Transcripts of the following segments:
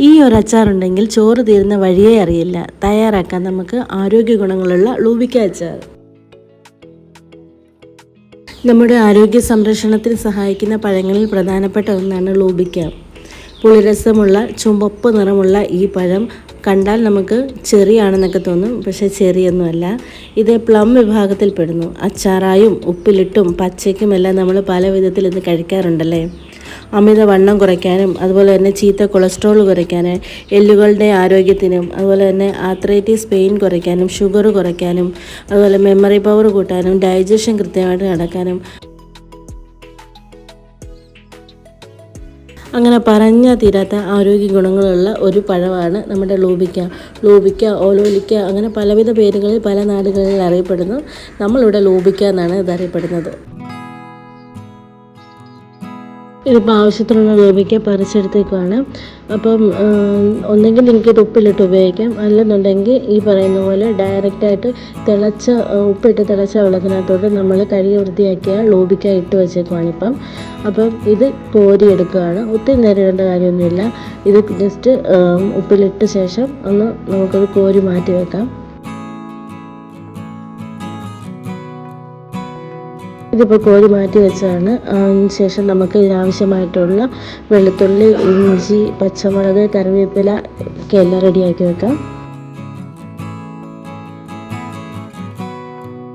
ഈ ഒരു അച്ചാറുണ്ടെങ്കിൽ ചോറ് തീരുന്ന വഴിയേ അറിയില്ല. തയ്യാറാക്കാൻ നമുക്ക് ആരോഗ്യ ഗുണങ്ങളുള്ള ലൂബിക്ക അച്ചാർ. നമ്മുടെ ആരോഗ്യ സംരക്ഷണത്തിന് സഹായിക്കുന്ന പഴങ്ങളിൽ പ്രധാനപ്പെട്ട ഒന്നാണ് ലൂബിക്ക. പുളിരസമുള്ള ചുമപ്പ് നിറമുള്ള ഈ പഴം കണ്ടാൽ നമുക്ക് ചെറിയാണെന്നൊക്കെ തോന്നും പക്ഷേ ചെറിയൊന്നുമല്ല. ഇത് പ്ലം വിഭാഗത്തിൽ പെടുന്നു. അച്ചാറായും ഉപ്പിലിട്ടും പച്ചയ്ക്കുമെല്ലാം നമ്മൾ പല വിധത്തിൽ ഇത് കഴിക്കാറുണ്ടല്ലേ? അമിത വണ്ണം കുറയ്ക്കാനും അതുപോലെ തന്നെ ചീത്ത കൊളസ്ട്രോൾ കുറയ്ക്കാനും എല്ലുകളുടെ ആരോഗ്യത്തിനും അതുപോലെ തന്നെ ആത്രൈറ്റിസ് പെയിൻ കുറയ്ക്കാനും ഷുഗർ കുറയ്ക്കാനും അതുപോലെ മെമ്മറി പവർ കൂട്ടാനും ഡൈജഷൻ കൃത്യമായിട്ട് നടക്കാനും. അങ്ങനെ പറഞ്ഞാൽ തീരാത്ത ആരോഗ്യ ഗുണങ്ങളുള്ള ഒരു പഴമാണ് നമ്മുടെ ലൂബിക്ക. ലൂബിക്ക ഓലോലിക്ക അങ്ങനെ പലവിധ പേരുകളിൽ പല നാടുകളിൽ അറിയപ്പെടുന്നു നമ്മളിവിടെ ലൂബിക്ക എന്നാണ് ഇത് അറിയപ്പെടുന്നത് ഇതിപ്പോൾ ആവശ്യത്തിനുള്ള ഗോപിക്ക് പറിച്ചെടുത്തേക്കുവാണ് അപ്പം ഒന്നെങ്കിൽ നിങ്ങൾക്ക് ഇത് ഉപ്പിലിട്ട് ഉപയോഗിക്കാം. അല്ലെന്നുണ്ടെങ്കിൽ ഈ പറയുന്ന പോലെ ഡയറക്റ്റായിട്ട് തിളച്ച ഉപ്പിട്ട് തിളച്ച വെള്ളത്തിനകത്തോട്ട് നമ്മൾ കഴുകി വൃത്തിയാക്കിയ ലൂബിക്ക ഇട്ട് വെച്ചേക്കുവാണ് ഇപ്പം. അപ്പം ഇത് കോരിയെടുക്കുകയാണ്. ഒത്തിരി നേരം ഇടേണ്ട കാര്യമൊന്നുമില്ല. ഇത് ജസ്റ്റ് ഉപ്പിലിട്ട ശേഷം ഒന്ന് നമുക്കത് കോരി മാറ്റി വെക്കാം. ഇതിപ്പോൾ കോരി മാറ്റി വെച്ചതാണ്. ശേഷം നമുക്ക് ഇതിനാവശ്യമായിട്ടുള്ള വെളുത്തുള്ളി ഇഞ്ചി പച്ചമുളക് കറിവേപ്പില ഒക്കെ എല്ലാം റെഡിയാക്കി വെക്കാം.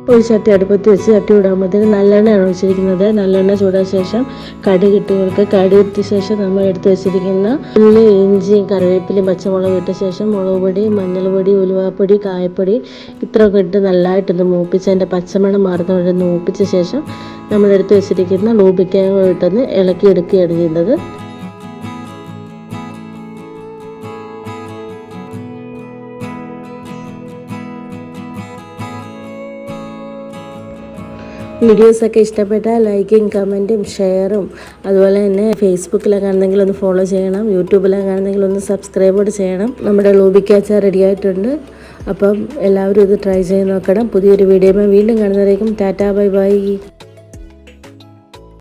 ഒരു ചട്ടി അടുപ്പത്ത് വെച്ച് ചട്ടി വിടാകുമ്പോഴത്തേക്ക് നല്ലെണ്ണയാണ് ഒഴിച്ചിരിക്കുന്നത്. നല്ലെണ്ണ ചൂടാൻ ശേഷം കടി ഇട്ട് കൊടുക്കുക. കടുക് ശേഷം നമ്മൾ എടുത്ത് വെച്ചിരിക്കുന്ന ഉള്ളി ഇഞ്ചിയും കറിവേപ്പിലയും പച്ചമുളക് ഇട്ട ശേഷം മുളക് പൊടി മഞ്ഞൾപ്പൊടി ഉലുവാപ്പൊടി കായപ്പൊടി ഇത്രയൊക്കെ ഇട്ട് നല്ലതായിട്ടൊന്ന് മൂപ്പിച്ച് അതിന്റെ പച്ചമണം മാറുന്നവരെ മൂപ്പിച്ച ശേഷം നമ്മൾ എടുത്ത് വെച്ചിരിക്കുന്ന ലൂബിക്ക ഇട്ടൊന്ന് ഇളക്കി എടുക്കുകയാണ് ചെയ്യുന്നത്. വീഡിയോസൊക്കെ ഇഷ്ടപ്പെട്ടാൽ ലൈക്കും കമന്റും ഷെയറും. അതുപോലെ തന്നെ ഫേസ്ബുക്കിലൊക്കെ ആണെന്നെങ്കിൽ ഒന്ന് ഫോളോ ചെയ്യണം യൂട്യൂബിലൊക്കെ ആണെന്നെങ്കിൽ ഒന്ന് സബ്സ്ക്രൈബ് ചെയ്യണം. നമ്മുടെ ലൂബിക്കാച്ച റെഡി ആയിട്ടുണ്ട്. അപ്പം എല്ലാവരും ഇത് ട്രൈ ചെയ്ത് നോക്കണം. പുതിയൊരു വീഡിയോ വീണ്ടും കാണുന്നതായിരിക്കും ടാറ്റാ ബൈ ബൈ.